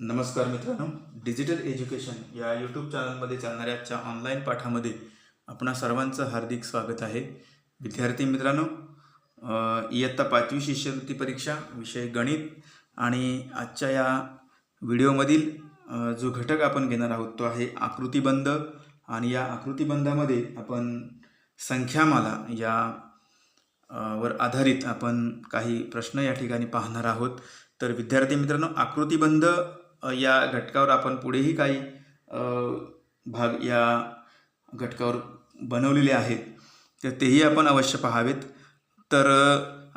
नमस्कार मित्रांनो. Digital education या यूट्यूब चॅनलमध्ये चालणाऱ्या आजच्या ऑनलाईन पाठामध्ये आपणा सर्वांचं हार्दिक स्वागत आहे. विद्यार्थी मित्रांनो इयत्ता पाचवी शिष्यवृत्ती परीक्षा विषय गणित आणि आजच्या या व्हिडिओमधील जो घटक आपण घेणार आहोत तो आहे आकृतिबंध आणि या आकृतिबंधामध्ये आपण संख्यामाला या वर आधारित आपण काही प्रश्न या ठिकाणी पाहणार आहोत. तर विद्यार्थी मित्रांनो आकृतिबंध या घटकावर आपण पुढेही काही भाग या घटकावर बनवलेले आहेत तर तेही आपण अवश्य पहावेत. तर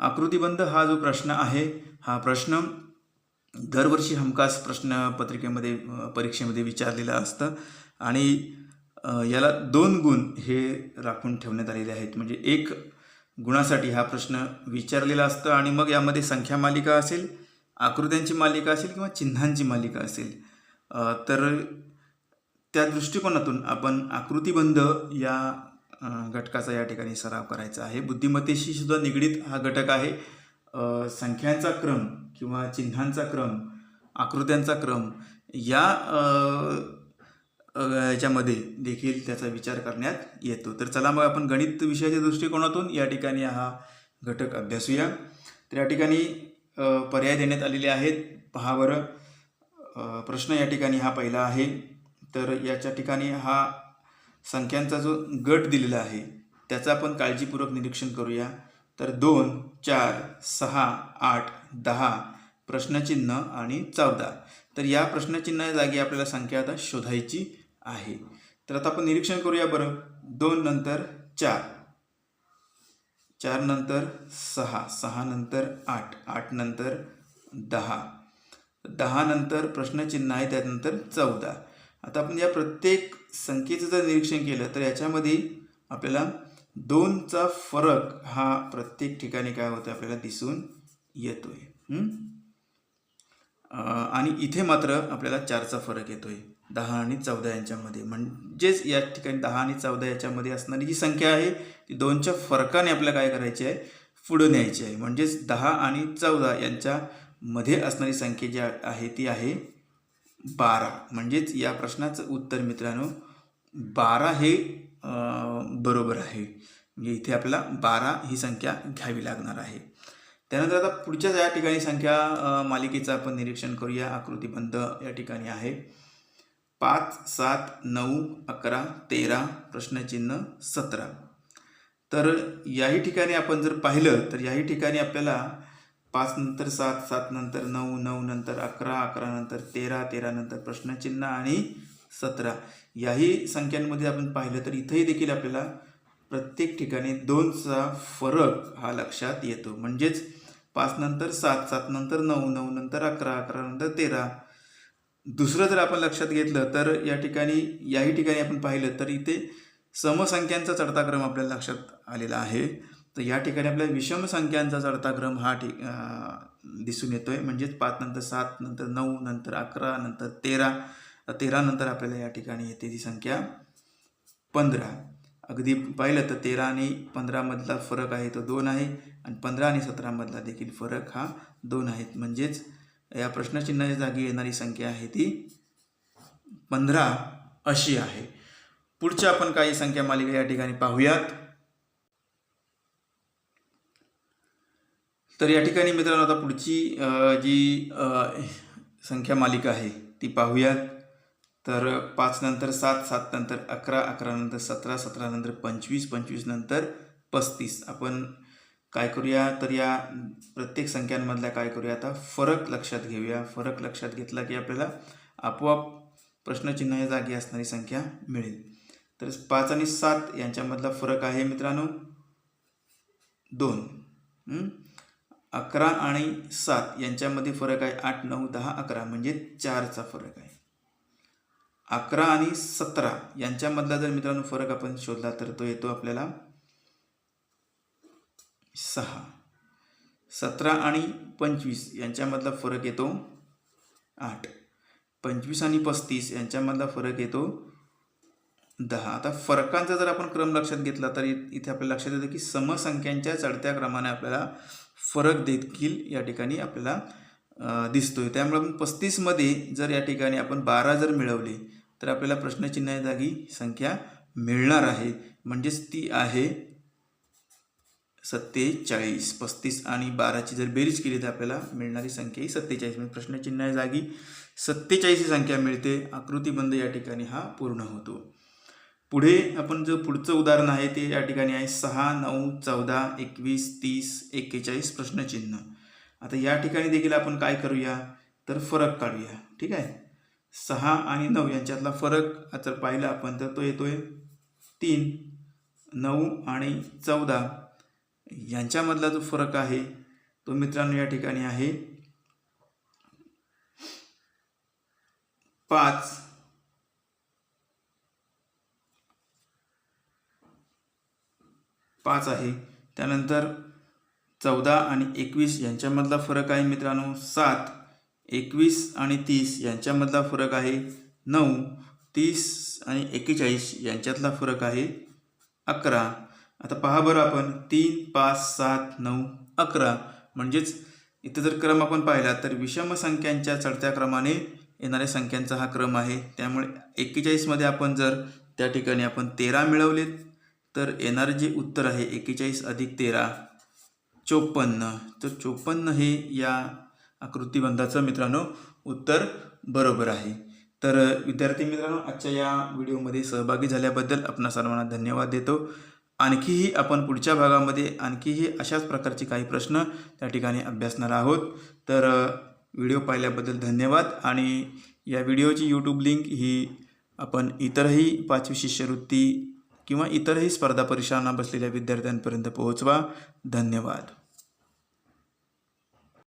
आकृतीबंध आकृतिबंध हा जो प्रश्न आहे हा प्रश्न दरवर्षी हमखास प्रश्नपत्रिकेमध्ये पत्रिकेमध्ये परीक्षेमध्ये विचारलेलं असतं आणि याला दोन गुण हे राखून ठेवण्यात आलेले आहेत. म्हणजे एक गुणासाठी हा प्रश्न विचारलेला असतं आणि मग यामध्ये संख्या मालिका असेल आकृत्यांची मालिका असेल किंवा चिन्हांची मालिका असेल तर त्या दृष्टिकोनातून आपण आकृतिबंध या घटकाचा या ठिकाणी सराव करायचा आहे. बुद्धिमत्तेशी सुद्धा निगडीत हा घटक आहे. संख्यांचा क्रम किंवा चिन्हांचा क्रम आकृत्यांचा क्रम या याच्यामध्ये देखील त्याचा विचार करण्यात येतो. तर चला मग आपण गणित विषयाच्या दृष्टिकोनातून या ठिकाणी हा घटक अभ्यासूया. तर या ठिकाणी पर्याय देण्यात आलेले आहेत. पहा बरं. प्रश्न या ठिकाणी हा पहिला आहे. तर याच्या ठिकाणी हा संख्यांचा जो गट दिलेला आहे त्याचा आपण काळजीपूर्वक निरीक्षण करूया. तर दोन चार सहा आठ दहा प्रश्नचिन्ह आणि चौदा. तर या प्रश्नचिन्ह जागी आपल्याला संख्या आता शोधायची आहे. तर आता आपण निरीक्षण करूया बरं. दोन नंतर चार. चार नंतर सहा सहा नंतर आठ आठ नंतर दहा. दहा नंतर प्रश्नचिन्ह आहे त्यानंतर चौदा. आता आपण या प्रत्येक संख्येचं जर निरीक्षण केलं तर याच्यामध्ये आपल्याला दोनचा फरक हा प्रत्येक ठिकाणी काय होतो आपल्याला दिसून येतोय. आणि इथे मात्र आपल्याला चारचा फरक येतोय. दहा आणि चौदा यांच्यामध्ये. म्हणजेच या ठिकाणी दहा आणि चौदा याच्यामध्ये असणारी जी संख्या आहे ती दोनच्या फरकाने आपल्याला काय करायची आहे? पुढं न्यायची आहे. म्हणजेच दहा आणि चौदा यांच्यामध्ये असणारी संख्या जी आहे ती आहे बारा. म्हणजेच या प्रश्नाचं उत्तर मित्रांनो बारा हे बरोबर आहे. म्हणजे इथे आपल्याला बारा ही संख्या घ्यावी लागणार आहे. त्यानंतर आता पुढच्या या ठिकाणी संख्या मालिकेचं आपण निरीक्षण करूया. आकृतीबंध या ठिकाणी आहे. पाच सात नऊ अकरा तेरा प्रश्नचिन्ह सतरा. तर याही ठिकाणी आपण जर पाहिलं तर याही ठिकाणी आपल्याला पाच नंतर सात सात नंतर नऊ नऊ नंतर अकरा अकरा नंतर तेरा तेरा नंतर प्रश्नचिन्ह आणि सतरा. याही संख्यांमध्ये आपण पाहिलं तर इथंही देखील आपल्याला प्रत्येक ठिकाणी दोनचा फरक हा लक्षात येतो. म्हणजेच पाच नंतर सात सात नंतर नऊ नऊ नंतर अकरा अकरा नंतर तेरा दुसरं जर आपण लक्षात घेतलं तर या ठिकाणी याही ठिकाणी आपण पाहिलं तर इथे समसंख्यांचा चढता क्रम आपल्याला लक्षात आलेला आहे. तर या ठिकाणी आपल्याला विषम संख्यांचा चढता क्रम हा ठि दिसून दिसून येतोय. म्हणजेच पाच नंतर सात नंतर नऊ नंतर अकरा नंतर तेरा. तेरा नंतर आपल्याला या ठिकाणी येते ती संख्या पंधरा. अगदी पाहिलं तर तेरा आणि पंधरामधला फरक आहे तो दोन आहे. आणि पंधरा आणि सतरामधला देखील फरक हा दोन आहेत म्हणजेच या प्रश्नचिन्हाच्या जागी येणारी संख्या आहे ती पंधरा अशी आहे. पुढच्या आपण काही संख्या मालिका या ठिकाणी पाहूयात. तर या ठिकाणी मित्रांनो आता पुढची जी संख्या मालिका आहे ती पाहूयात. तर पाच नंतर सात सात नंतर अकरा अकरा नंतर सतरा सतरा नंतर पंचवीस पंचवीस नंतर पस्तीस. आपण काय करूया? तर या प्रत्येक संख्यांमधल्या काय करूया? आता फरक लक्षात घेऊया. फरक लक्षात घेतला की आपल्याला आपोआप प्रश्नचिन्ह या जागी असणारी संख्या मिळेल. तर पाच आणि सात यांच्यामधला फरक आहे मित्रांनो. दोन. अकरा आणि सात यांच्यामध्ये फरक आहे आठ नऊ दहा अकरा. म्हणजे चारचा फरक आहे. अकरा आणि सतरा यांच्यामधला जर मित्रांनो फरक आपण शोधला तर तो येतो आपल्याला सहा. सतरा आणि पंचवीस यांच्यामधला फरक येतो आठ. पंचवीस आणि पस्तीस यांच्यामधला फरक येतो दहा. आता फरकांचा जर आपण क्रम लक्षात घेतला तर इथे आपल्याला लक्षात येतं की समसंख्यांच्या चढत्या क्रमाने आपल्याला फरक देखील या ठिकाणी आपल्याला दिसतोय. त्यामुळे आपण पस्तीसमध्ये जर या ठिकाणी आपण बारा जर मिळवले तर आपल्याला प्रश्नचिन्ह जागी संख्या मिळणार आहे. म्हणजेच ती आहे सत्तेचाळीस पस्तीस आणि बाराची जर बेरीज केली तर आपल्याला मिळणारी संख्या ही सत्तेचाळीस. म्हणजे प्रश्नचिन्ह जागी सत्तेचाळीस ही संख्या मिळते आकृतीबंध या ठिकाणी हा पूर्ण होतो. पुढे आपण जो पुढचं उदाहरण आहे ते या ठिकाणी आहे. सहा नऊ चौदा एकवीस तीस एक्केचाळीस प्रश्नचिन्ह. आता या ठिकाणी देखील आपण काय करूया? तर फरक काढूया. ठीक आहे? सहा आणि नऊ यांच्यातला फरक जर पाहिला आपण तर तो येतोय तीन नऊ आणि चौदा. यांच्यामधला जो फरक आहे तो मित्रांनो या ठिकाणी आहे. पाच. पाच आहे. त्यानंतर चौदा आणि एकवीस यांच्यामधला फरक आहे मित्रांनो. सात एकवीस आणि तीस यांच्यामधला फरक आहे नऊ तीस आणि एक्केचाळीस यांच्यातला फरक आहे अकरा. आता पहा बरं आपण. तीन पाच सात नऊ अकरा. म्हणजेच इथं जर क्रम आपण पाहिला तर विषम संख्यांच्या चढत्या क्रमाने येणाऱ्या संख्यांचा हा क्रम आहे. त्यामुळे एक्केचाळीसमध्ये आपण जर त्या ठिकाणी आपण तेरा मिळवलेत तर येणारं जे उत्तर आहे एक्केचाळीस अधिक तेरा चोपन्न. तर चोपन्न हे या आकृतिबंधाचं मित्रांनो उत्तर बरोबर आहे. तर विद्यार्थी मित्रांनो आजच्या या व्हिडिओमध्ये सहभागी झाल्याबद्दल आपणा सर्वांना धन्यवाद देतो. आणखीही आपण पुढच्या भागामध्ये आणखीही अशाच प्रकारचे काही प्रश्न त्या ठिकाणी अभ्यासणार आहोत. तर व्हिडिओ पाहिल्याबद्दल धन्यवाद आणि या व्हिडिओची यूट्यूब लिंक ही आपण इतरही पाचवी शिष्यवृत्ती किंवा इतरही स्पर्धा परीक्षांना बसलेल्या विद्यार्थ्यांपर्यंत पोहोचवा. धन्यवाद.